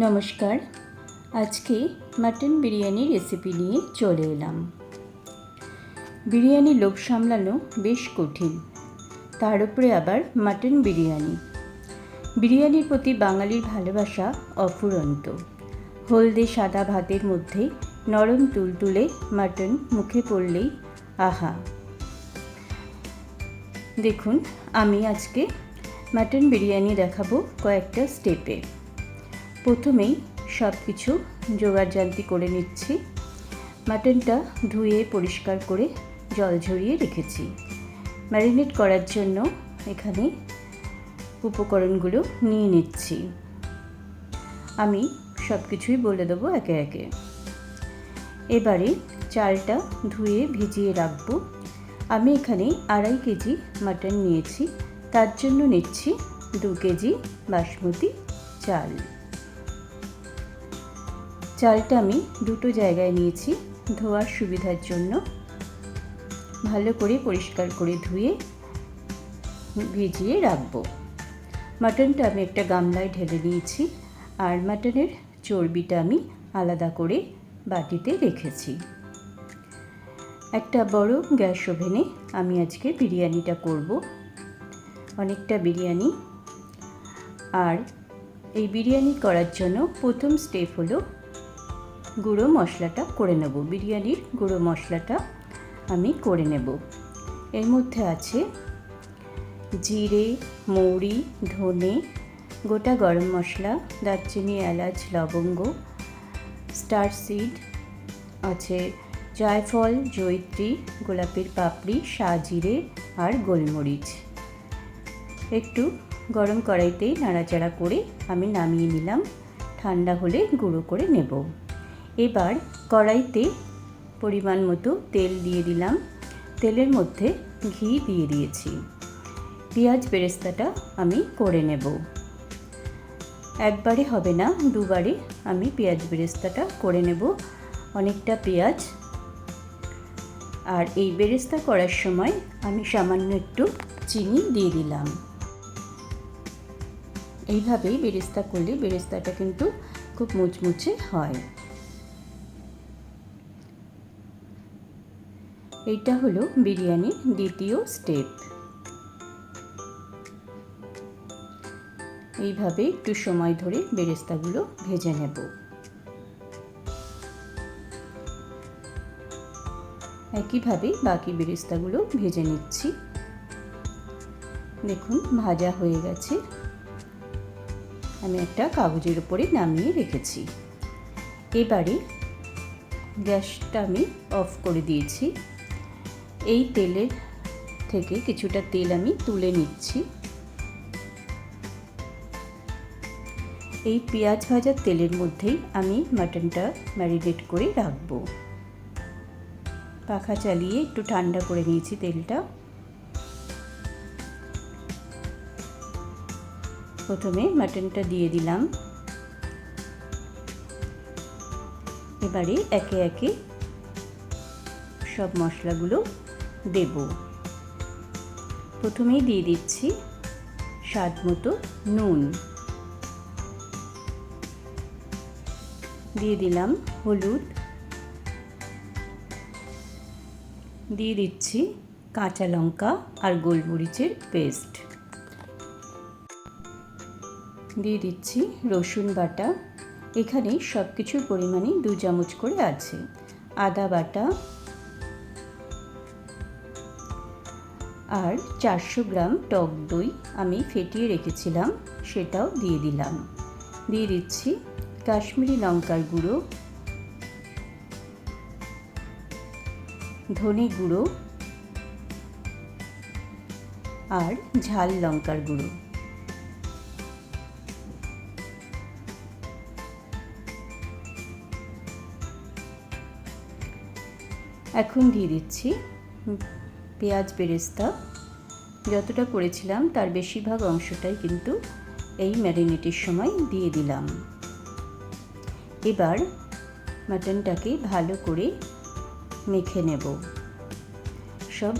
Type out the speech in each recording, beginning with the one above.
নমস্কার। আজকে mutton biryani recipe নিয়ে চলে এলাম। বিরিয়ানি লোভ সামলানো বেশ কঠিন। তার উপরে আবার মাটন বিরিয়ানি। বিরিয়ানির প্রতি বাঙালির ভালোবাসা অফুরন্ত। হলদে সাদা ভাতের মধ্যে নরম তুলতুলে মাটন মুখে পড়লেই আহা। দেখুন, আমি আজকে মাটন বিরিয়ানি দেখাবো কয়েকটা স্টেপে প্রথমেই সব কিছু জোগাড়জান্তি করে নিচ্ছি। মাটনটা ধুয়ে পরিষ্কার করে জল ঝরিয়ে রেখেছি। ম্যারিনেট করার জন্য এখানে উপকরণগুলো নিয়ে নিচ্ছি। আমি সব কিছুই বলে দেবো একে একে। এবারে চালটা ধুয়ে ভিজিয়ে রাখব। আমি এখানে আড়াই কেজি মাটন নিয়েছি। তার জন্য নিচ্ছি দু কেজি বাসমতি চাল। চালটা আমি দুটো জায়গায় নিয়েছি ধোয়ার সুবিধার জন্য। ভালো করে পরিষ্কার করে ধুয়ে ভিজিয়ে রাখব। মাটনটা আমি একটা গামলায় ঢেলে নিয়েছি আর মাটনের চর্বিটা আমি আলাদা করে বাটিতে রেখেছি। একটা বড় গ্যাস ওভেনে আমি আজকে বিরিয়ানিটা করব। অনেকটা বিরিয়ানি। আর এই বিরিয়ানি করার জন্য প্রথম স্টেপ হলো গুঁড়ো মশলাটা করে নেব। বিরিয়ানির গুঁড়ো মশলাটা আমি করে নেব। এর মধ্যে আছে জিরে, মৌরি, ধনে, গোটা গরম মশলা, দারচিনি, এলাচ, লবঙ্গ, স্টার সিড, আছে জায়ফল জৈত্রী গোলাপের পাপড়ি, সাজিরে আর গোলমরিচ। একটু গরম কড়াইতেই নাড়াচাড়া করে আমি নামিয়ে নিলাম। ঠান্ডা হলে গুঁড়ো করে নেব। এবার কড়াইতে পরিমাণ মতো তেল দিয়ে দিলাম। তেলের মধ্যে ঘি দিয়ে দিয়েছি। পেঁয়াজ বেরেস্তাটা আমি করে নেব। একবারে হবে না, দুবারে আমি পেঁয়াজ বেরেস্তাটা করে নেব। অনেকটা পেঁয়াজ। আর এই বেরেস্তা করার সময় আমি সামান্য একটু চিনি দিয়ে দিলাম। এইভাবেই বেরেস্তা করলে বেরেস্তাটা কিন্তু খুব মুচমুচে হয়। এইটা হলো বিরিয়ানির দ্বিতীয় স্টেপ এইভাবে একটু সময় ধরে বেরেস্তাগুলো ভেজে নেব। একইভাবে বাকি বেরেস্তাগুলো ভেজে নিচ্ছি। দেখুন, ভাজা হয়ে গেছে। আমি একটা কাগজের উপরে নামিয়ে রেখেছি। এবারে গ্যাসটা আমি অফ করে দিয়েছি। এই তেলের থেকে কিছুটা তেল আমি তুলে নিচ্ছি। এই পেঁয়াজ ভাজার তেলের মধ্যেই আমি মাটনটা ম্যারিনেট করে রাখব। পাখা চালিয়ে একটু ঠান্ডা করে নিয়েছি তেলটা। প্রথমে মাটনটা দিয়ে দিলাম। এবারে একে একে সব মশলাগুলো দেব। প্রথমেই দিয়ে দিচ্ছি স্বাদ মতো নুন। দিয়ে দিলাম হলুদ। দিয়ে দিচ্ছি কাঁচা লঙ্কা আর গোলমরিচের পেস্ট। দিয়ে দিচ্ছি রসুন বাটা। এখানে সব কিছুর পরিমাণই দু চামচ করে আছে। আদা বাটা আর চারশো গ্রাম টক দই আমি ফেটিয়ে রেখেছিলাম, সেটাও দিয়ে দিলাম। দিয়ে দিচ্ছি কাশ্মীরি লঙ্কার গুঁড়ো, ধনে গুঁড়ো আর ঝাল লঙ্কার গুঁড়ো। এখন দিয়ে দিচ্ছি পেঁয়াজ বেরেস্তা যতটা করেছিলাম, তার বেশিরভাগ অংশটাই কিন্তু এই ম্যারিনেটের সময় দিয়ে দিলাম। এবার মাটনটাকে ভালো করে মেখে নেব। সব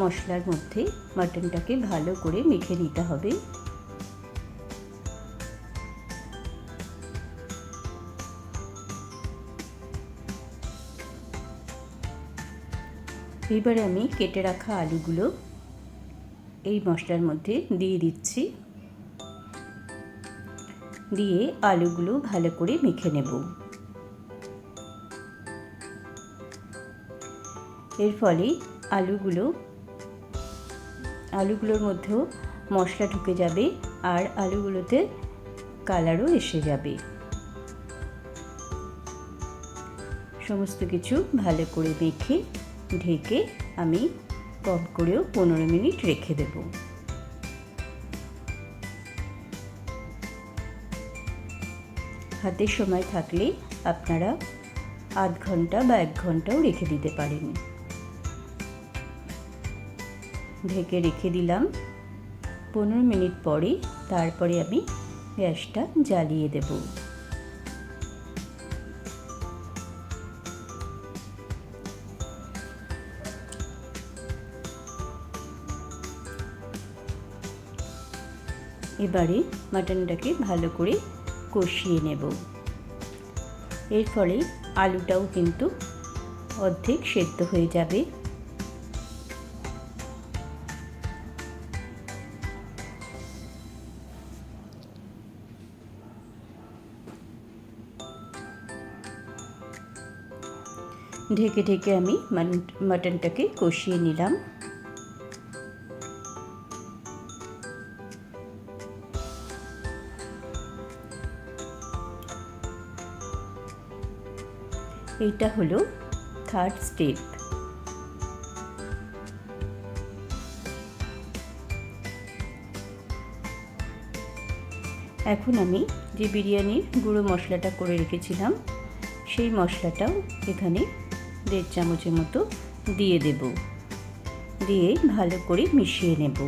মশলার মধ্যে মাটনটাকে ভালো করে মেখে নিতে হবে। এইবারে আমি কেটে রাখা আলুগুলো এই মশলার মধ্যে দিয়ে দিচ্ছি। দিয়ে আলুগুলো ভালো করে মেখে নেব। এর ফলে আলুগুলো, আলুগুলোর মধ্যেও মশলা ঢুকে যাবে আর আলুগুলোতে কালারও এসে যাবে। সমস্ত কিছু ভালো করে মেখে ঢেকে আমি কম করেও পনেরো মিনিট রেখে দেব। হাতে সময় থাকলে আপনারা আধ ঘণ্টা বা এক ঘন্টাও রেখে দিতে পারেন। ঢেকে রেখে দিলাম। পনেরো মিনিট পরে তারপরে আমি গ্যাসটা জ্বালিয়ে দেবো। এবারে মাটনটাকে ভালো করে কষিয়ে নেব। এর ফলে আলুটাও কিন্তু অর্ধেক সেদ্ধ হয়ে যাবে। ঢেকে ঢেকে আমি মাটনটাকে কষিয়ে নিলাম। এইটা হলো থার্ড স্টেপ এখন আমি যে বিরিয়ানির গুঁড়ো মশলাটা করে রেখেছিলাম, সেই মশলাটাও এখানে দেড় চামচের মতো দিয়ে দেব। দিয়ে ভালো করে মিশিয়ে নেব।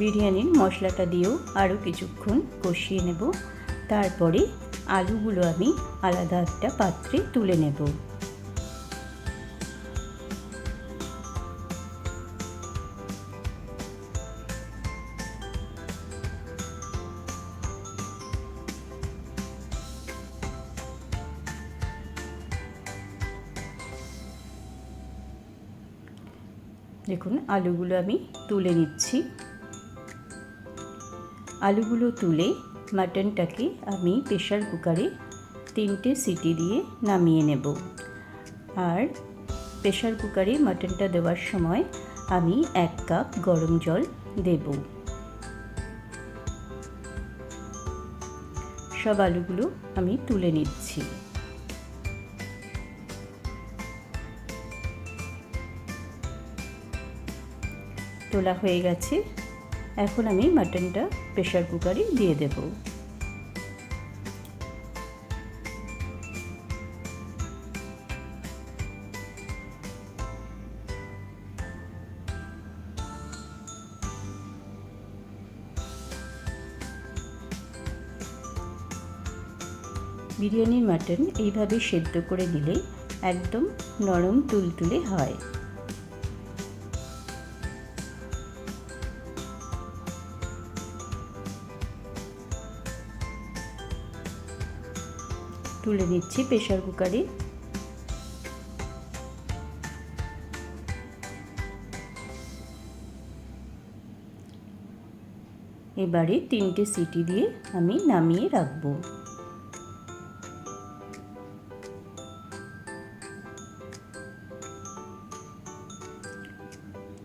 বিরিয়ানির মশলাটা দিয়েও আরও কিছুক্ষণ কষিয়ে নেব। তারপরে আলুগুলো আমি আলাদা একটা পাত্রে তুলে নেব। দেখুন, আলুগুলো আমি তুলে নিচ্ছি। আলুগুলো তুলে মাটনটাকে আমি প্রেশার কুকারে তিনটে সিটি দিয়ে নামিয়ে নেব। আর প্রেশার কুকারে মাটনটা দেওয়ার সময় আমি এক কাপ গরম জল দেব। সব আলুগুলো আমি তুলে নিচ্ছি। তোলা হয়ে গেছে। এখন আমি মাটনটা প্রেশার কুকারে দিয়ে দেব। বিরিয়ানির মাটন এইভাবে সেদ্ধ করে নিলে একদম নরম তুলতুলে হয়। তুলে নিচ্ছি প্রেশার কুকারে। এবারে তিনটে সিটি দিয়ে আমি নামিয়ে রাখব।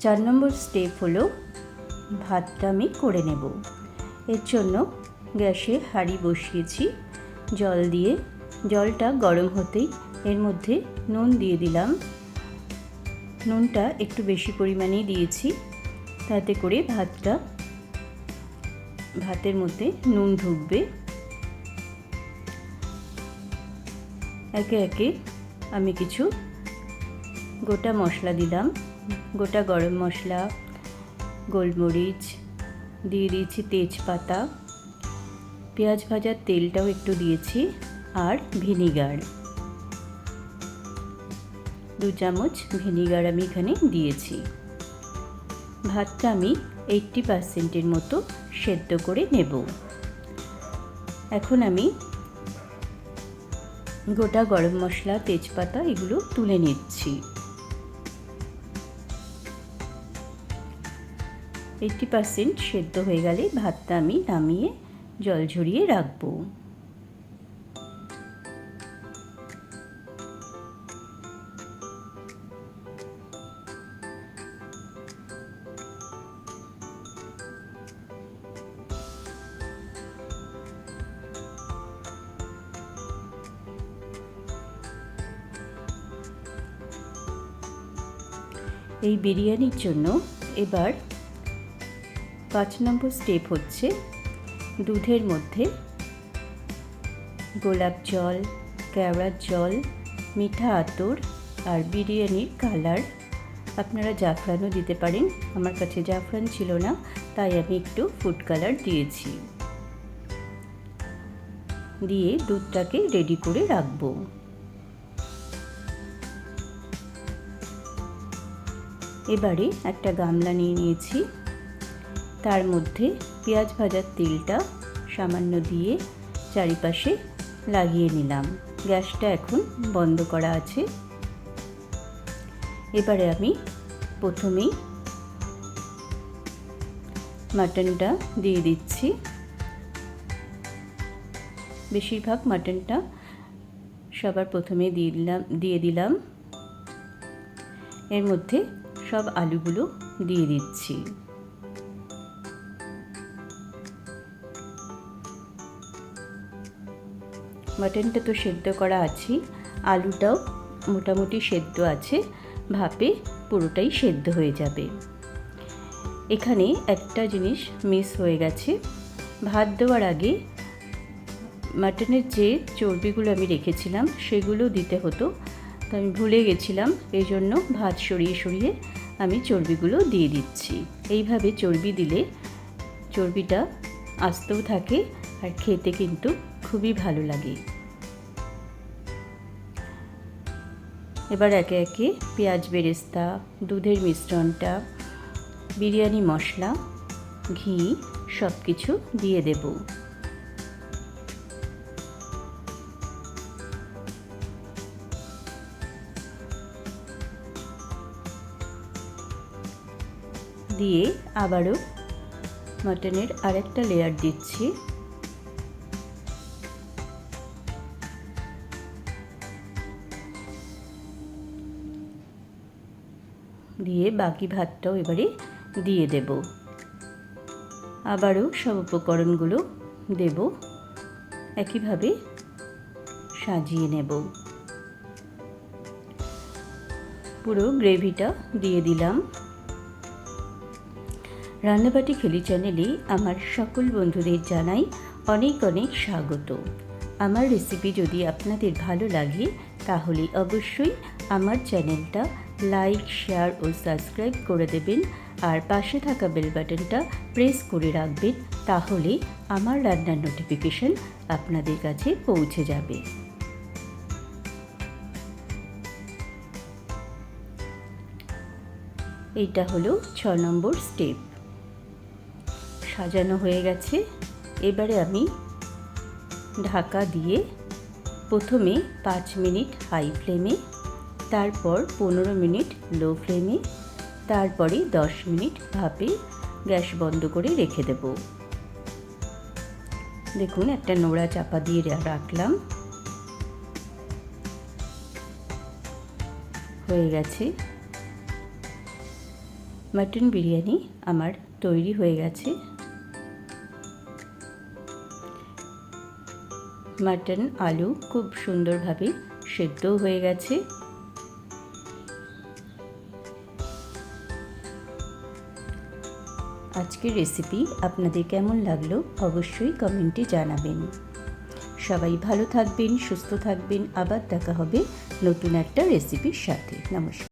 চার নম্বর স্টেপ হলো ভাতটা আমি করে নেব। এর জন্য গ্যাসে হাঁড়ি বসিয়েছি, জল দিয়ে জলটা গরম হতেই এর মধ্যে নুন দিয়ে দিলাম। নুনটা একটু বেশি পরিমাণেই দিয়েছি। তাতে করে ভাতটা, ভাতের মধ্যে নুন ঢুকবে। একে একে আমি কিছু গোটা মশলা দিলাম। গোটা গরম মশলা, গোলমরিচ, দিয়ে দিয়েছি তেজপাতা। পেঁয়াজ ভাজার তেলটাও একটু দিয়েছি। আর ভিনিগার। দু চামচ ভিনিগার আমি এখানে দিয়েছি। ভাতটা আমি এইটটি পার্সেন্টের মতো সেদ্ধ করে নেব। এখন আমি গোটা গরম মশলা, তেজপাতা এগুলো তুলে নিচ্ছি। এইটটি পার্সেন্ট সেদ্ধ হয়ে গেলে ভাতটা আমি নামিয়ে জল ঝরিয়ে রাখব। এই বিরিয়ানির জন্য এবার পাঁচ নম্বর স্টেপ হচ্ছে দুধের মধ্যে গোলাপ জল কেওড়ার জল, মিঠা আতর আর বিরিয়ানির কালার আপনারা জাফরানও দিতে পারেন। আমার কাছে জাফরান ছিল না, তাই আমি একটু ফুড কালার দিয়েছি। দিয়ে দুধটাকে রেডি করে রাখব। এবারে একটা গামলা নিয়ে নিয়েছি। তার মধ্যে পেঁয়াজ ভাজার তেলটা সামান্য দিয়ে চারিপাশে লাগিয়ে নিলাম। গ্যাসটা এখন বন্ধ করা আছে। এবারে আমি প্রথমেই মাটনটা দিয়ে দিচ্ছি। বেশিরভাগ মাটনটা সবার প্রথমে দিয়ে দিলাম দিয়ে দিলাম। এর মধ্যে সব আলুগুলো দিয়ে দিচ্ছি। মাটনটা তো সেদ্ধ করা আছেই আলুটাও মোটামুটি সেদ্ধ আছে, ভাপে পুরোটাই সেদ্ধ হয়ে যাবে। এখানে একটা জিনিস মিস হয়ে গেছে। ভাত দেওয়ার আগে মাটনের যে চর্বিগুলো আমি রেখেছিলাম, সেগুলো দিতে হতো। তো আমি ভুলে গেছিলাম এই জন্য ভাত সরিয়ে সরিয়ে আমি চর্বিগুলো দিয়ে দিচ্ছি। এইভাবে চর্বি দিলে চর্বিটা আস্তেও থাকে আর খেতে কিন্তু খুবই ভালো লাগে। এবার একে একে পেঁয়াজ বেরেস্তা, দুধের মিশ্রণটা, বিরিয়ানি মশলা, ঘি সব কিছু দিয়ে দেবো। দিয়ে আবারও মাটনের আরেকটা লেয়ার দিচ্ছি। দিয়ে বাকি ভাতটাও এবারে দিয়ে দেব। আবারও সব উপকরণগুলো দেব। একইভাবে সাজিয়ে নেব। পুরো গ্রেভিটা দিয়ে দিলাম। রান্নাবাটি খেলি চ্যানেলে আমার সকল বন্ধুদের জানাই অনেক অনেক স্বাগত। আমার রেসিপি যদি আপনাদের ভালো লাগে, তাহলে অবশ্যই আমার চ্যানেলটা লাইক শেয়ার ও সাবস্ক্রাইব করে দেবেন আর পাশে থাকা বেল বাটনটা প্রেস করে রাখবেন, তাহলে আমার রান্নার নোটিফিকেশন আপনাদের কাছে পৌঁছে যাবে। এটা হলো ছ নম্বর স্টেপ সাজানো হয়ে গেছে। এবারে আমি ঢাকা দিয়ে প্রথমে পাঁচ মিনিট হাই ফ্লেমে, তারপর পনেরো মিনিট লো ফ্লেমে, তারপরে দশ মিনিট ভাপে গ্যাস বন্ধ করে রেখে দেব। দেখুন, একটা নোড়া চাপা দিয়ে রাখলাম। হয়ে গেছে। মাটন বিরিয়ানি আমার তৈরি হয়ে গেছে। মাটন আলু খুব সুন্দরভাবে সেদ্ধও হয়ে গেছে। আজকের রেসিপি আপনাদের কেমন লাগল অবশ্যই কমেন্টে জানাবেন। সবাই ভালো থাকবেন, সুস্থ থাকবেন, আবার দেখা হবে নতুন একটা রেসিপির সাথে। নমস্কার।